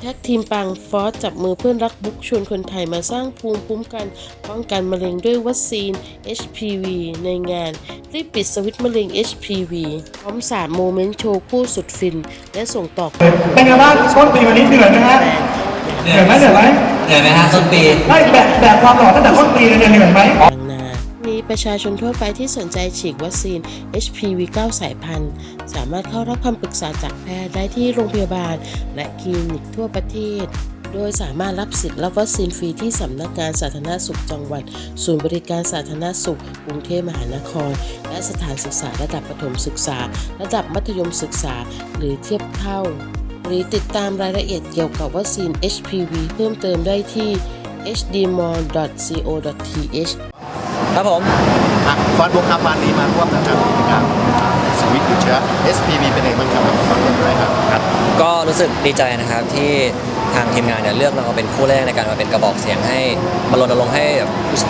แท็กทีมปังฟอสจับมือเพื่อนรักบุ๊กชวนคนไทยมาสร้างภูมิคุ้มกันป้องกันมะเร็งด้วยวัคซีน HPV ในงาน รีบปิดสวิตช์มะเร็ง HPV พร้อมสารโมเมนต์โชว์คู่สุดฟิน และส่งต่อเป็นไงบ้างต้นปีวันนี้เหนื่อยไหมฮะเหนื่อยไหมเหนื่อยไหมเหนื่อยไหมฮะต้นปีไล่แบบแบบความหล่อตั้งแต่ต้นปีเลยเนี่ยเหนื่อยไหมบางนามี ประชาชนทั่วไปที่สนใจฉีดวัคซีน HPV 9 สายพันธุ์ สามารถเข้ารับคำปรึกษาจากแพทย์ได้ที่โรงพยาบาล และคลินิกทั่วประเทศ โดยสามารถรับสิทธิ์รับวัคซีนฟรีที่สำนักงานสาธารณสุขจังหวัด ศูนย์บริการสาธารณสุขกรุงเทพมหานคร และสถานศึกษาระดับประถมศึกษา ระดับมัธยมศึกษา หรือเทียบเท่า หรือติดตามรายละเอียดเกี่ยวกับวัคซีน HPV เพิ่มเติมได้ที่ hdmall.co.th ครับผม อะฟอนบุ๊คครับวันนี้มาร่วมนะครับกิจกรรมสวิตช์หยุดเชื้อ SPV เป็นเองบ้างครับฟอนบุ๊คอะไรครับครับ ก็รู้สึกดีใจนะครับที่ทางทีมงานเนี่ยเลือกเราเป็นคู่แรกในการมาเป็นกระบอกเสียงให้มารณรงค์ให้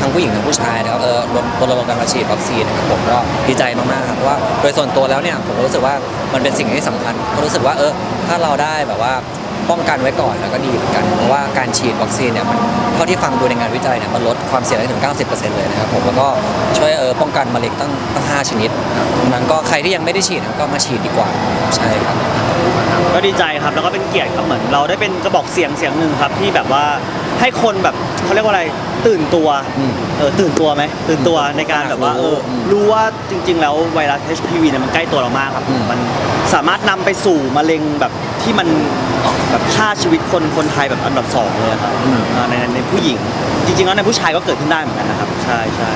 ทั้งผู้หญิงทั้งผู้ชายนะครับเออรณรงค์การมาฉีดวัคซีนนะครับผมก็ดีใจมากๆครับเพราะว่าโดยส่วนตัวแล้วเนี่ยผมก็รู้สึกว่ามันเป็นสิ่งที่สำคัญก็รู้สึกว่าเออถ้าเราได้แบบว่า ป้องกันไว้ก่อนแล้วก็ดีเหมือนกัน เพราะว่าการฉีดวัคซีนเนี่ยมันเท่าที่ฟังดูในงานวิจัยเนี่ยมันลดความเสี่ยงได้ถึง 90%เลยนะครับผมแล้วก็ช่วยเออป้องกันมะเร็งตั้งตั้ง 5 ชนิดดังนั้นก็ใครที่ยังไม่ได้ฉีดก็มาฉีดดีกว่าใช่ครับ ก็ดีใจครับแล้วก็เป็นเกียรติครับเหมือนเราได้เป็นกระบอกเสียงเสียงหนึ่งครับที่แบบว่า ให้คนแบบเขาเรียกว่าอะไรตื่นตัวอืมเออตื่นตัวไหมตื่นตัวในการแบบว่าเอออืมรู้ว่าจริง ๆ แล้วไวรัส HPV เนี่ยมันใกล้ตัวเรามากครับอืม มันสามารถนำไปสู่มะเร็งแบบที่มันแบบฆ่าชีวิตคนคนไทยแบบอันดับสองเลยครับอ่าในในผู้หญิง จริงๆแล้วในผู้ชายก็เกิดขึ้นได้เหมือนกันนะครับ ใช่ใช่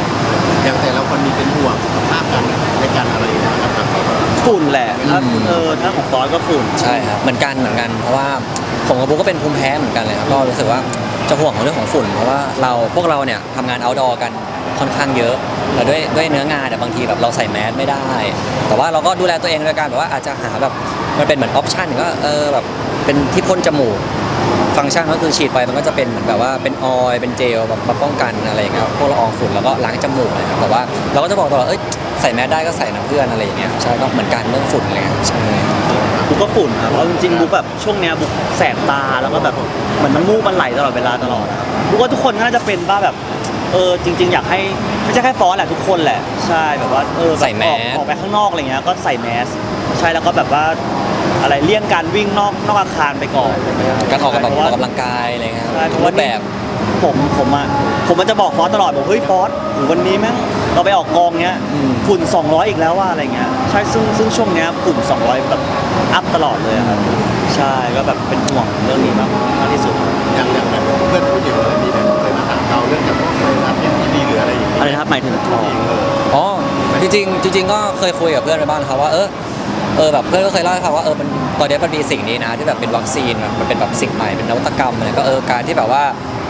อย่างแต่ละคนมีเป็นห่วงสุขภาพกันในการอะไรนะครับฝุ่นแหละถ้าอืม เออถ้าของฟอสก็ฝุ่น ใช่ครับเหมือนกันเหมือนกันเพราะว่าผมกับบุ๊กก็เป็นภูมิแพ้เหมือนกันเลยครับก็รู้สึกว่า จะห่วงของเรื่องของฝุ่น เพราะว่าเราพวกเราเนี่ยทำงาน outdoor กันค่อนข้างเยอะแล้วด้วยด้วยเนื้องานเนี่บางทีแบบเราใส่แมสไม่ได้ แต่ว่าเราก็ดูแลตัวเองโดยการแบบว่าอาจจะหาแบบมันเป็นเหมือนออปชั่นก็เออแบบเป็นที่พ่นจมูกฟังก์ชันก็คือฉีดไปมันก็จะเป็นเหมือนแบบว่าเป็นออยล์เป็นเจลแบบมาป้องกันอะไรอย่างเงี้ยพวกละอองฝุ่นแล้วก็ล้างจมูกอะไรครับแต่ว่าเราก็จะบอกตลอดเอ้ยใส่แมสได้ก็ใส่นะเพื่อนอะไรอย่างเงี้ยใช่ก็เหมือนกันเรื่องฝุ่นอะไรเงี้ยใช่ บุ๊กก็ฝุ่นครับเอาจริงๆบุ๊กแบบช่วงเนี้ยบุ๊กแสบตาแล้วก็แบบเหมือนน้ำมูกมันไหลตลอดเวลาตลอดอะบุ๊กว่าทุกคนก็น่าจะเป็นบ้าแบบเออจริง ๆ อยากให้ไม่ใช่แค่ฟอสแหละทุกคนแหละ ใช่แบบว่าเออบบใส่แมส ออกออกไปข้างนอกอะไรเงี้ยก็ใส่แมสใช่แล้วก็แบบว่าอะไรเลี่ยงการวิ่งนอกนอกอาคารไปก่อนการออกกำลังเพอราะอกว่ากำลังกายอะไรเงี้ยใช่เพทุกราะรูว่าปแบบ ผมผมอะผมมันจะบอกฟอสตลอดบอกเฮ้ยฟอสโหวันนี้แม่งเราไปออกกองเนี้ยอืม ฝุ่น 200 อีกแล้วว่าอะไรเงี้ยใช่ซึ่งซึ่งช่วงเนี้ยฝุ่น 200 แบบ อัพตลอดเลยอะครับใช่ก็แบบเป็นห่วงเรื่องนี้มากมากที่สุดอย่างอย่างแบบเพื่อนผู้หญิงอะไรมีแบบเคยมาถามเราเรื่องเกี่ยวกับไวรัส SPV หรืออะไรอย่างเงี้ยอะไรนะครับหมายถึงผู้หญิงเอออ๋อจริงๆจริง ๆ ก็เคยคุยกับเพื่อนไปบ้างนะครับว่าเออเออแบบเพื่อนก็เคยเล่าให้ฟังว่าเออมันตอนนี้มันมีสิ่งนี้นะที่แบบเป็นวัคซีนมันมันเป็นแบบสิ่งใหม่เป็นนวัตกรรมอะไรก็เออการที่แบบว่า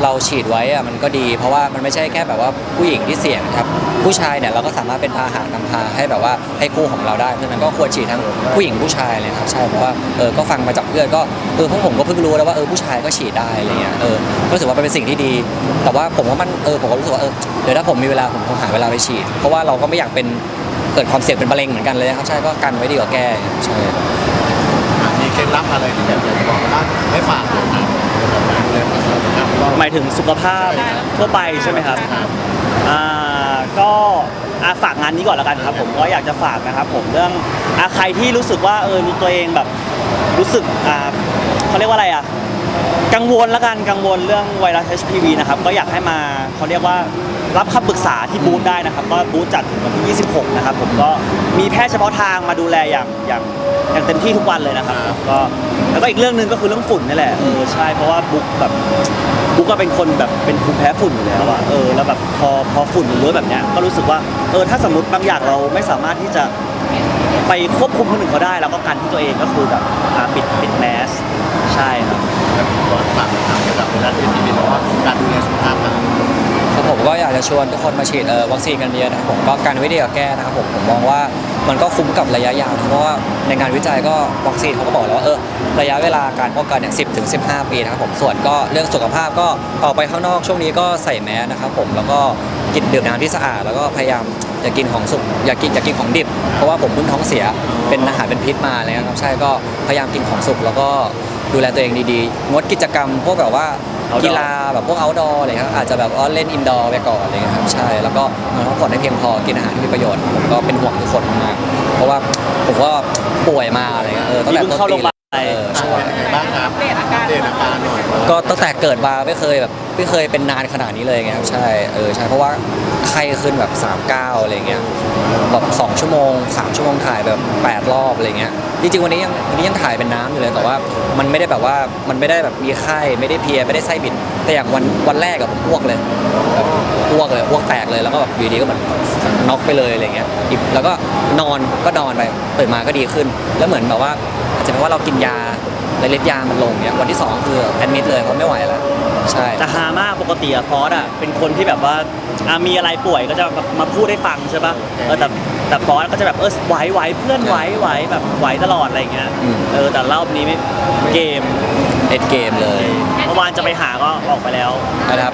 เราฉีดไว้อะมันก็ดี เพราะว่ามันไม่ใช่แค่แบบว่าผู้หญิงที่เสี่ยงครับผู้ชายเนี่ยเราก็สามารถเป็นพาหะนำพาให้แบบว่าให้คู่ของเราได้เพราะฉะนั้นก็ควรฉีดทั้งผู้หญิงผู้ชายเลยครับใช่เพราะว่าเออก็ฟังมาจากเพื่อนก็เออพวกผมก็เพิ่งรู้แล้วว่าเออผู้ชายก็ฉีดได้อะไรเงี้ยเออก็รู้สึกว่ามันเป็นสิ่งที่ดี แต่ว่าผมว่ามันเออผมก็รู้สึกว่าเออเดี๋ยวถ้าผมมีเวลาผมคงหาเวลาไปฉีด เพราะว่าเราก็ไม่อยากเป็นเกิดความเสี่ยงเป็นมะเร็งเหมือนกันเลยนะครับใช่ก็กันไว้ดีกว่าแก้ใช่มีเคล็ดลับอะไรที่แบบอยากจะบอกว่าให้ฝาก หมายถึงสุขภาพทั่วไปใช่ไหมครับอ่าก็อาฝากงานนี้ก่อนแล้วกันครับ ผมก็อยากจะฝากนะครับ ผมเรื่องอาใครที่รู้สึกว่าเออรู้ตัวเองแบบรู้สึกอ่าเขาเรียกว่าอะไรอะกังวลแล้วกันกังวลเรื่องไวรัส HPV นะครับก็อยากให้มาเขาเรียกว่ารับคำปรึกษาที่บูธได้นะครับ ก็บูธจัดถึงวันที่ 26 นะครับ ผมก็มีแพทย์เฉพาะทางมาดูแลอย่างอย่างอย่างเต็มที่ทุกวันเลยนะครับก็แล้วก็อีกเรื่องหนึ่งก็คือเรื่องฝุ่นนี่แหละเออใช่เพราะว่าบุ๊กแบบ กก็เป็นคนแบบเป็นภูมิแพ้ฝุ่นอยู่แล้วอะเออแล้วแบบพอพอฝุ่นเยอะแบบเนี้ยก็รู้สึกว่าเออถ้าสมมติบางอย่างเราไม่สามารถที่จะไปควบคุมคนอื่นเขาได้เราก็กันที่ตัวเองก็คือแบบอ่าปิดปิดแมสใช่ครับฝากถามเกี่ยวกับไวรัส SPV แล้วว่าการดูแลสุขภาพกันครับผมก็อยากจะชวนทุกคนมาฉีดเออวัคซีนกันเยอะนะครับผมก็การวิดีโอแก้นะครับผมผมมองว่า มันก็คุ้มกับระยะยาวนะเพราะว่าในงานวิจัยก็วัคซีนเขาก็บอกแล้วว่าเออระยะเวลาการป้องกันเนี่ยสิบถึงสิบห้าปีนะครับผมส่วนก็เรื่องสุขภาพก็ออกไปข้างนอกช่วงนี้ก็ใส่แมสนะครับผมแล้วก็กินดื่มน้ำที่สะอาด แล้วก็พยายามอย่ากินของสุกอย่ากินอย่ากินของดิบ เพราะว่าผมเพิ่งท้องเสียเป็นอาหารเป็นพิษมาอะไรเลยครับใช่ก็พยายามกินของสุกแล้วก็ ดูแลตัวเองดีๆ งดกิจกรรมพวกแบบว่า Outdoor กีฬาแบบพวก outdoor อะไรครับอาจจะแบบว่าเล่น indoor ไปก่อนอะไรเงี้ยครับใช่แล้วก็นอนพักผ่อนให้เพียงพอกินอาหารที่มีประโยชน์ผมก็เป็นห่วงทุกคนมากๆเพราะว่าผมก็ป่วยมาอะไรเงี้ยเออตั้งแต่นี่เพิ่ต้งนเข้าโรปี งพยาบาล เออใช่เป็นยังไงบ้างครับเดตอาการเดตอาการหน่อยก็ตั้งแต่เกิดมาไม่เคยแบบไม่เคยเป็นนานขนาดนี้เลยไงครับใช่เออใช่เพราะว่าไข้ขึ้นแบบ3 9อะไรเงี้ยแบบ2ชั่วโมง 3 ชั่วโมงถ่ายแบบ 8 รอบอะไรเงี้ยจริงๆวันนี้ยังวันนี้ยังถ่ายเป็นน้ำอยู่เลยแต่ว่ามันไม่ได้แบบว่ามันไม่ได้แบบมีไข้ไม่ได้เพลียไม่ได้ไส้บิด แต่อย่างวันวันแรกอะผมอ้วกเลยแบบอ้วกเลยอ้วกแตกเลยแล้วก็แบบอยู่ดีก็เหมือนน็อกไปเลยอะไรเงี้ยอีกแล้วก็นอนก็นอนไปตื่นมาก็ดีขึ้น แล้วเหมือนแบบว่า อาจจะเป็นว่าเรากินยาและฤทธิ์ยามันลงเนี่ยวันที่สองคือแอดมิดเลยเพราะไม่ไหวแล้วใช่แต่ฮามากปกติอะฟอสอะเป็นคนที่แบบว่าอะมีอะไรป่วยก็จะแบบมาพูดให้ฟังใช่ปะเออแต่ แต่ฟอสก็จะแบบเออไหวไหวเพื่อนไหวไหวแบบไหวตลอดอะไรเงี้ยอืม เออแต่รอบนี้ไม่เกมเอ็ดเกมเลยเมื่อวานจะไปหาก็ออกไปแล้ว นะครับ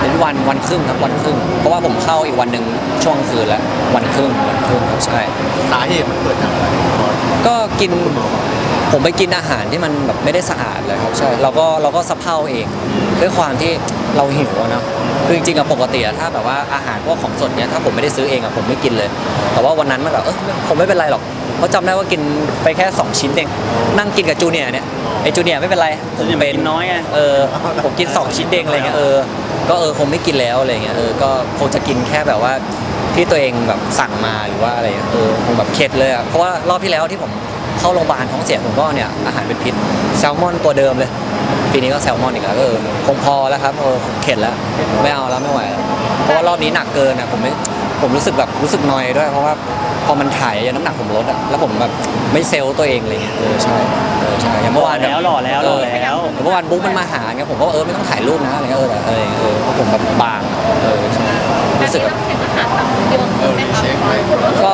เป็นวันวันครึ่งครับวันครึ่ง เพราะว่าผมเข้าอีกวันหนึ่งช่วงคืนแล้ววันครึ่งวันครึ่งครับใช่ สาเหตุมันเกิดจากอะไรก่อนก็กิน ผมไปกินอาหารที่มันแบบไม่ได้สะอาดเลยครับใช่เราก็เราก็สะเพร่าเองด้วยความที่เราหิวอะเนอะคือจริงๆอะปกติอะถ้าแบบว่าอาหารพวกของสดเนี้ยถ้าผมไม่ได้ซื้อเองอะผมไม่กินเลย แต่ว่าวันนั้นมันแบบเออผมไม่เป็นไรหรอกเพราะจำได้ว่ากินไปแค่ 2 ชิ้นเองนั่งกินกับจูเนียร์เนี่ยไอจูเนียร์ไม่เป็นไรผมจูเนียร์เป็นกินน้อยไง เออผมกิน 2 ชิ้นเองอะไรเงี้ยเออก็เออคงไม่กินแล้วอะไรเงี้ยเออก็คงจะกินแค่แบบว่าที่ตัวเองแบบสั่งมาหรือว่าอะไรเงี้ยเออคงแบบเข็ดเลยอะเพราะว่ารอบที่แล้วที่ผม เข้าโรงพยาบาลท้องเสียผมก็เนี่ยอาหารเป็นพิษแซลมอนตัวเดิมเลยปีนี้ก็แซลมอนอีกแล้วก็เออคงพอแล้วครับเออเข็ดแล้วไม่เอาแล้วไม่ไหวแล้วเพราะว่ารอบนี้หนักเกินอะผมไม่ผมรู้สึกแบบรู้สึกนอยด้วย เพราะว่าพอมันถ่ายอะน้ำหนักผมลดอะแล้วผมแบบไม่เซลล์ตัวเองเลยเออใช่เออใช่อย่างเมื่อวานหล่อแล้วหล่อแล้วหล่อแล้วเออเมื่อวานบุ๊กมันมาหาไงผมก็เออไม่ต้องถ่ายรูปนะอะไรเงี้ยเออแต่เออเออเพราะผมแบบบางเออใช่รู้สึกแบบเออเช็คไหมก็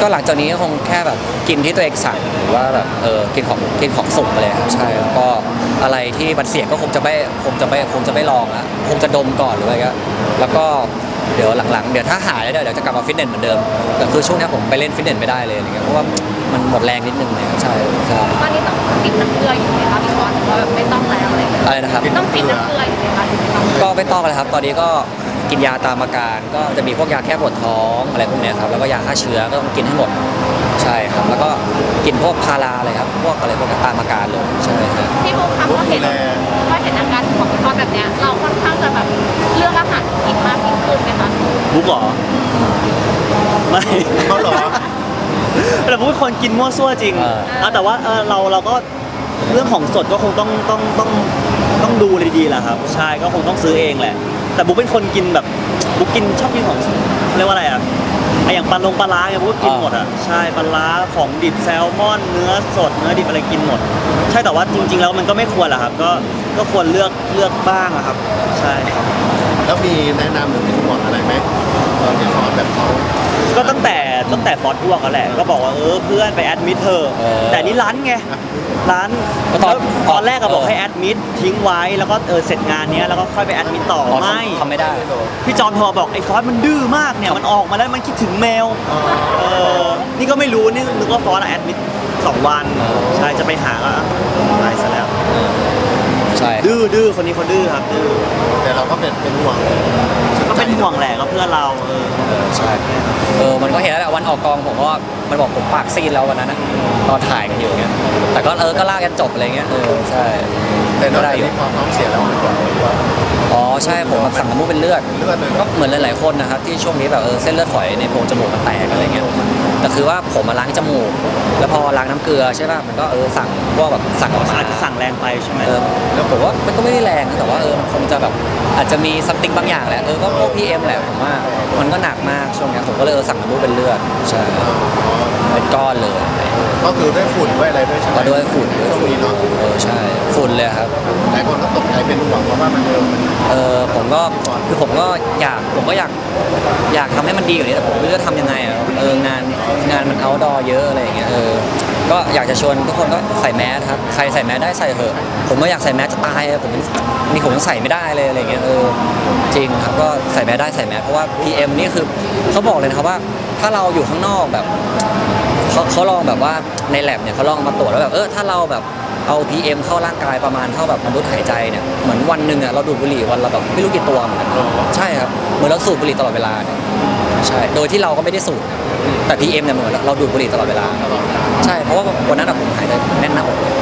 ก็หลังจากนี้ก็คงแค่แบบกินที่ตัวเองสั่งหรือว่าแบบเออกินของกินของสุกไปเลยครับใช่แล้วก็อะไรที่มันเสี่ยงก็คงจะไม่คงจะไม่คงจะไม่ลองละคงจะดมก่อนหรืออะไรก็แล้วก็เดี๋ยวหลังๆ เดี๋ยวถ้าหายแล้วเดี๋ยวจะกลับมาฟิตเนสเหมือนเดิมแต่คือช่วงนี้ผมไปเล่นฟิตเนสไม่ได้เลยอะไรเงี้ยเพราะว่ามันหมดแรงนิดนึงเลยครับใช่ใช่ตอนนี้ต้องปิดน้ำเกลืออยู่ไหมคะพี่บอสหรือว่าแบบไม่ต้องแล้วอะไรอย่างเงี้ยอะไรนะครับต้องปิดน้ำเกลืออยู่ไหมคะถึงจะต้องก็ไม่ต้องเลยครับ ตอนนี้ก็ กินยาตามอาการก็จะมีพวกยาแก้ปวดท้องอะไรพวกเนี้ยครับแล้วก็ยาฆ่าเชื้อก็ต้องกินให้หมดใช่ครับ แล้วก็กินพวกพาราอะไรครับพวกอะไรพวกนี้ตามอาการเลยใช่ครับพี่บุ๊คคะพอเห็นพอเห็นอาการของพี่บอสแบบเนี้ยเราค่อนข้างจะแบบเลือกอาหารกินมากยิ่งขึ้นไหมคะบุ๊กเหรอไม่เขาเหรอแต่บุ๊กเป็นคนกินมั่วซั่วจริงเออเอาแต่ว่าเออเราเราก็เรื่องของสดก็คงต้องต้องต้องต้องดูดีๆแหละครับ ใช่ก็คงต้องซื้อเองแหละ แต่บุ๊กเป็นคนกินแบบบุ๊กกินชอบกินของเรียกว่าอะไรอะไออย่างปลาลงปลาร้าไงบุ๊กก็กินหมดอะใช่ปลาร้าของดิบแซลมอน เนื้อสดเนื้อดิบอะไรกินหมด ใช่แต่ว่าจริง ๆ แล้วมันก็ไม่ควรแหละครับ ก็ก็ควรเลือกเลือกบ้างอะครับ ใช่ครับแล้วมีแนะนำหรือเป็นห่วงอะไรไหมตอนที่สอนแบบเขาก็ตั้งแต่ ตั้งแต่ฟอสอ้วกกันแหละ ก็บอกว่าเออเพื่อนไปแอดมิดเธอะเออแต่นี่ร้านไงร้านก็ตอนแล้วตอนแรกก็บอกเออ ให้แอดมิดทิ้งไว้แล้วก็เออเสร็จงานเนี้ยแล้วก็ค่อยไปแอดมิดต่ออ๋อไม่ทำทำไม่ได้ พี่จอมโทรมาบอกไอ้ฟอสมันดื้อมากเนี่ยมันออกมาแล้วมันคิดถึงแมวเออนี่ก็ไม่รู้นี่นึกว่าฟอสอะแอดมิดสองวันใช่จะไปหาก็ตายซะแล้ว ใช่ดื้อดื้อคนนี้เขาดื้อครับดื้อแต่เราก็เป็นเป็นห่วงก็ เป็นห่วงแหละก็เพื่อนเราเออเออ ใช่ เออมันก็เห็นแล้วแหละวันออกกองผมก็ มันบอกผมปากซีดแล้ววันนั้นนะตอนถ่ายกันอยู่เงี้ยแต่ก็เออก็ลากกันจบอะไรเงี้ยเออใช่แต่นอกได้จากอยู่นี้พอท้องเสียแล้วมันบอกว่าอ๋อใช่ผมแบบสั่งน้ำมูกเป็นเลือด เลือดเลยก็เหมือนหลาย ๆ คนนะครับที่ช่วงนี้แบบเออเส้นเลือดฝอยในโพรงจมูกมันแตกอะไรเงี้ยแต่คือว่าผมมาล้างจมูก แล้วพอล้างน้ำเกลือใช่ป่ะมันก็เออสั่งพวกแบบสั่งออกมาอาจจะสั่งแรงไปใช่ไหมเออแล้วผมว่ามันก็ไม่ได้แรงนะแต่ว่าเออมันคงจะแบบอาจจะมีซัมติงบางอย่างแหละเออก็พวกพีเอ็มแหละผมว่ามันก็หนักมากช่วงเนี้ยผมก็เลยเออสั่งน้ำมูกเป็นเลือดใช่ เป็นก้อนเลยก็คือด้วยฝุ่นด้วยอะไรด้วยใช่ไหมก็ด้วยฝุ่นด้วยช่วงฝุ่นนี้เนาะเออใช่ฝุ่นเลยครับ หลายคนก็ตกใจเป็นห่วงเพราะว่ามันเออมันเออผมก็คือผมก็อยากผมก็อยากอยากทำให้มันดีกว่านี้แต่ผมไม่รู้จะทำยังไงอะเอองานงานมันเอาดอเยอะอะไรอย่างเงี้ยเออก็อยากจะชวนทุกคนก็ใส่แมสครับใครใส่แมสได้ใส่เถอะผมก็อยากใส่แมสจะตายอะผมนี่ผมยังใส่ไม่ได้เลยอะไรอย่างเงี้ยเออจริงครับก็ใส่แมสได้ใส่แมสเพราะว่า PM นี่คือเขาบอกเลยนะครับว่าถ้าเราอยู่ข้างนอกแบบ เขาเขาลองแบบว่าในแลบเนี่ยเขาลองมาตรวจแล้วแบบเออถ้าเราแบบเอา PM เข้าร่างกายประมาณเท่าแบบมนุษย์หายใจเนี่ยเหมือนวันหนึ่งอะเราดูดบุหรี่วันละแบบไม่รู้กี่ตัวเหมือนกันใช่ครับเหมือนเราสูบบุหรี่ตลอดเวลาเนี่ยใช่โดยที่เราก็ไม่ได้สูบแต่ PM เนี่ยเหมือนเราดูดบุหรี่ตลอดเวลา ใช่เพราะว่าวันนั้นอะผมหายใจแน่นหน้าอกเลย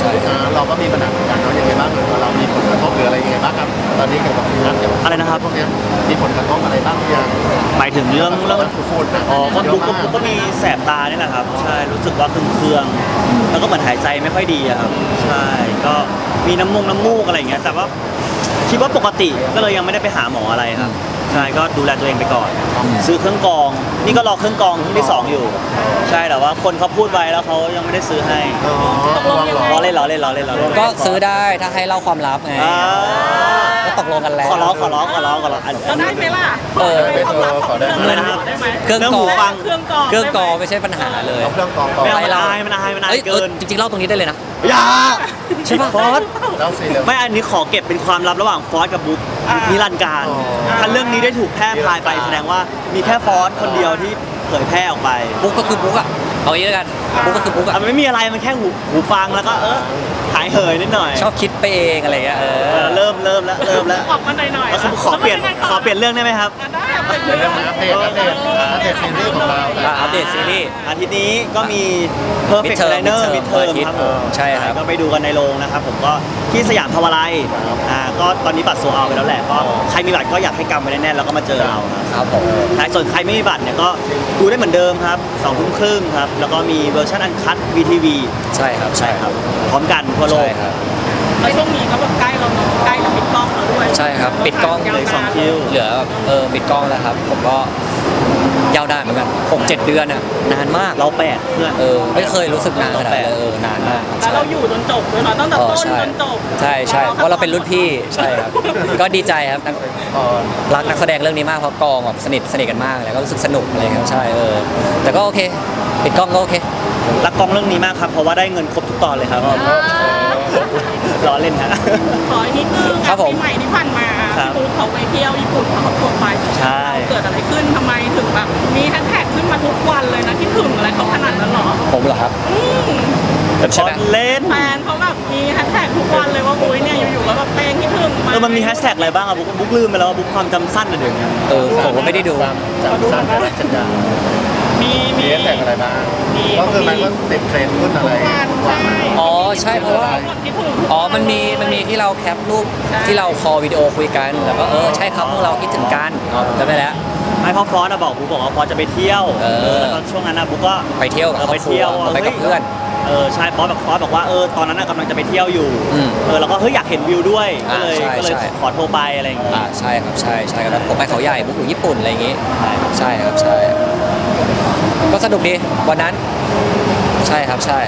ใช่เราก็มีปัญหาเหมือนกันเนาะยังไงบ้างหรือว่าเรามีผลกระทบหรืออะไรยังไงบ้างครับตอนนี้เกี่ยวกับงานเกี่ยวกับอะไรนะครับพวกนี้มีผลกระทบอะไรบ้างหรือยัง หมายถึงเรื่องเรื่องมันฝุ่นๆนะอ๋อก็เยบุ๊อะกก็มากบุ๊กก็มีแสบตานี่แหละครับ ใช่รู้สึกว่าเครื่องๆแล้วก็เหมือนหายใจไม่ค่อยดีอะครับ ใช่ก็มีน้ำมูกน้ำมูกอะไรอย่างเงี้ยแต่ว่าคิดว่าปกติก็เลยยังไม่ได้ไปหาหมออะไรครับใช่ก็ดูแลตัวเองไปก่อน ซื้อเครื่องกรอง นี่ก็รอเครื่องกรองเครื่องที่สองอยู่ ใช่แต่ว่าคนเขาพูดไว้แล้วเขายังไม่ได้ซื้อให้อ๋อระวังเหรอ ล้อเล่นล้อเล่นล้อเล่นล้อเล่นก็ซื้อได้ถ้าให้เล่าความลับไงอ่าก็ตกลงกันแล้ว ขอร้องขอร้องขอร้องขอร้องอัน เราได้ไหมล่ะเออไปเถอะขอได้ไหมอะไรนะครับได้ไหมเครื่องเรื่องกรหูองฟังเครื่องกรองเครื่องกรองไม่ใช่ปัญหาเลยเอาเครื่องกรองก่อนไม่เอาให้มันเราอายมันอายมันอายเอ้ยเกินเออจริงๆเล่าตรงนี้ได้เลยนะ อย่าใช่ปะ ฟอส แล้วสิเร็วไม่อันนี้ขอเก็บเป็นความลับระหว่างฟอสกับบุ๊กอ่า นินิรันดร์การอ๋อถ้าเรื่องนี้ได้ถูกแพร่พลายไปแสดงว่ามีแค่ฟอสคนเดียวที่เผยแพร่ออกไป บุ๊กก็คือบุ๊กอะเอางี้แล้วกันบุ๊กก็คือบุ๊กอะอะมันไม่มีอะไรมันแค่หูหูฟังแล้วก็เออหายเหยนิดหน่อยชอบคิดไปเองอะไรเงี้ยเอเอออเริ่มเริ่มแล้วเริ่มแล้วออกมาหน่อยๆแล้วขอเปลี่ยนขอเปลี่ยนเรื่องได้ไหมครับ อะได้ไปเรื่องอัปเดตอัปเดตอัปเดตซีรีส์ของเราอะอัปเดตซีรีส์ อาทิตย์นี้ก็มี Perfect Midterm Liner Midterm มิดเทอมอาทิตย์ครับผมใช่ครับ ก็ไปดูกันในโรงนะครับผมก็ที่สยามพาวาไลอ่าก็ตอนนี้บัตรโซเอาไปแล้วแหละก็ใครมีบัตรก็อยากให้กำไว้แน่นๆแล้วก็มาเจอเราครับครับผม ใช่ส่วนใครไม่มีบัตรเนี่ยก็ดูได้เหมือนเดิมครับสองทุ่มครึ่งครับ แล้วก็มีเวอร์ชันอันคัต VTV ใช่ครับใช่ครับพร้อมกันทั่วโลใช่กครับแล้วช่วงนี้ก็แบบใกล้เราเนอะใกล้จะปิดกล้องแล้วด้วยใช่ครับปิดกล้องยาวเลยสองนานคิว เหลือเออปิดกล้องแล้วครับ ผมก็ยาวนานเหมือนกันหกเจ็ดเดือนอะนานมากเราแปดเพื่อน เออไม่เคยรู้สึกนานขนาดนั้นเลยเออนานมากแล้วเราอยู่จนจบเลยเนาะตั้งแต่เออต้นใช่จนจบใช่ใช่เพราะเราเป็นรุ่นพี่ใช่ครับ ก็ดีใจครับนักอ๋อรักนักแสดงเรื่องนี้มากเพราะกองแบบสนิทสนิทกันมากแล้วก็รู้สึกสนุกอะไรครับใช่เออแต่ก็โอเคปิดกล้องก็โอเค รักกองเรื่องนี้มากครับ เพราะว่าได้เงินครบทุกตอนเลยครับล้อเล่นฮะ ขออีกนิดนึงครับผมปีใหม่ที่ผ่านมาครับพี่ปูเขาไปเที่ยวญี่ปุ่นเขาทัวร์ไปใช่ เกิดอะไรขึ้นทำไมถึงแบบมีแฮชแท็กขึ้นมาทุกวันเลยนะคิดถึงอะไรเขาขนาดนั้นเหรอผมเหรอครับอืมใช่ไหมเล่นแฟนเขาแบบมีแฮชแท็กทุกวันเลยว่าบุ้ยเนี่ยอยู่ๆแล้วแบบเพลงคิดถึงเออมันมีแฮชแท็กอะไรบ้างอะบุ๊กบุ๊กลืมไปแล้วว่าบุ๊กความจำสั้นอะเดี๋ยวนี้เออผมก็ไม่ได้ดูความจำสั้นและจัดยาว มีมีมีเอฟเฟกต์อะไรบ้างมีก็คือมันก็ติดเทรนด์ขึ้นอะไรใช่อ๋อใช่เพราะว่าคิดถึงอ๋อ มันมีมันมีที่เราแคปรูปใช่ที่เราคอลวิดีโอคุยกัน แล้วก็เออใช่ครับพวกเราคิดถึงกันอ๋อผมจำได้แล้ว ไม่เพราะฟอสอะบอกบุ๊กบอกว่าฟอสจะไปเที่ยวเออ แล้วก็ช่วงนั้นอะบุ๊กก็ ไปเที่ยวกับเออครไปอบครัวเที่ยวไปกับเพื่อน เออใช่ฟอสบอกฟอสบอกว่าเออตอนนั้นอะกำลังจะไปเที่ยวอยู่อืมเออแล้วก็เฮ้ยอยากเห็นวิวด้วยก็เลยอ่าใช่ก็เลยใช่ ขอโทรไปอะไรอย่างงี้อ่าใช่ครับใช่ใช่ครับผมไปเขาใหญ่บุกอยู่ญี่ปุ่นอะไรอย่างงี้ ใช่ ใช่ครับใช่ ก็สนุกดีวันนั้น ใช่ครับใช่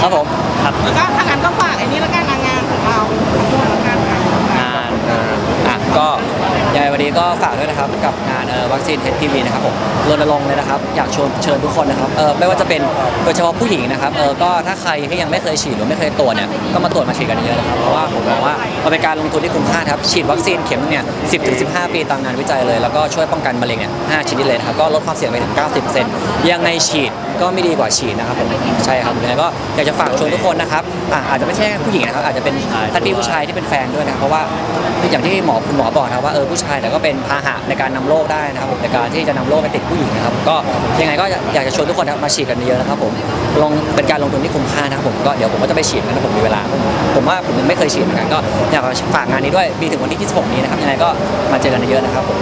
ครับผมครับแล้วก็ทางนั้นก็ฝากไอ้นี่แล้วกันงานของเราทั้งหมดแล้วกันค่ะงานอะก็ยังไงวันนี้ก็ฝากด้วยนะครับกับ วัคซีน HPV นะครับผมรณรงค์เลยนะครับ อยากชวนเชิญทุกคนนะครับเออไม่ว่าจะเป็นโดยเฉพาะผู้หญิงนะครับเออก็ถ้าใครที่ยังไม่เคยฉีดหรือไม่เคยตรวจเนี่ยก็มาตรวจมาฉีดกันเยอะนะครับเพราะว่าผมมองว่ามันเป็นการลงทุนที่คุ้มค่าครับฉีดวัคซีนเข็มเนี่ย10ถึง15 ปีตามงานวิจัยเลย แล้วก็ช่วยป้องกันมะเร็งเนี่ย5ชนิดเลยนะครับก็ลดความเสี่ยงไปถึง90%ยังไงฉีด ก็ไม่ดีกว่าฉีดนะครับผมใช่ครับยังไงก็อยากจะฝากชวนทุกคนนะครับอะอาจจะไม่ใช่แค่ผู้หญิงนะครับอาจจะเป็นท่านพี่ผู้ชายที่เป็นแฟนด้วยนะครับเพราะว่าอย่างที่หมอคุณหมอบอกนะครับว่าเออผู้ชายแต่ก็เป็นพาหะในการนำโรคได้นะครับผมในการที่จะนำโรคไปติดผู้หญิงนะครับก็ยังไงก็อยากจะชวนทุกคนมาฉีดกันเยอะนะครับผมลงเป็นการลงทุนที่คุ้มค่านะครับผมก็เดี๋ยวผมก็จะไปฉีดกันถ้าผมมีเวลา ผมว่าผมยังไม่เคยฉีดเหมือนกันก็อยากฝากงานนี้ด้วยมีถึงวันที่26นี้นะครับยังไงก็มาเจอกันเยอะนะครับผม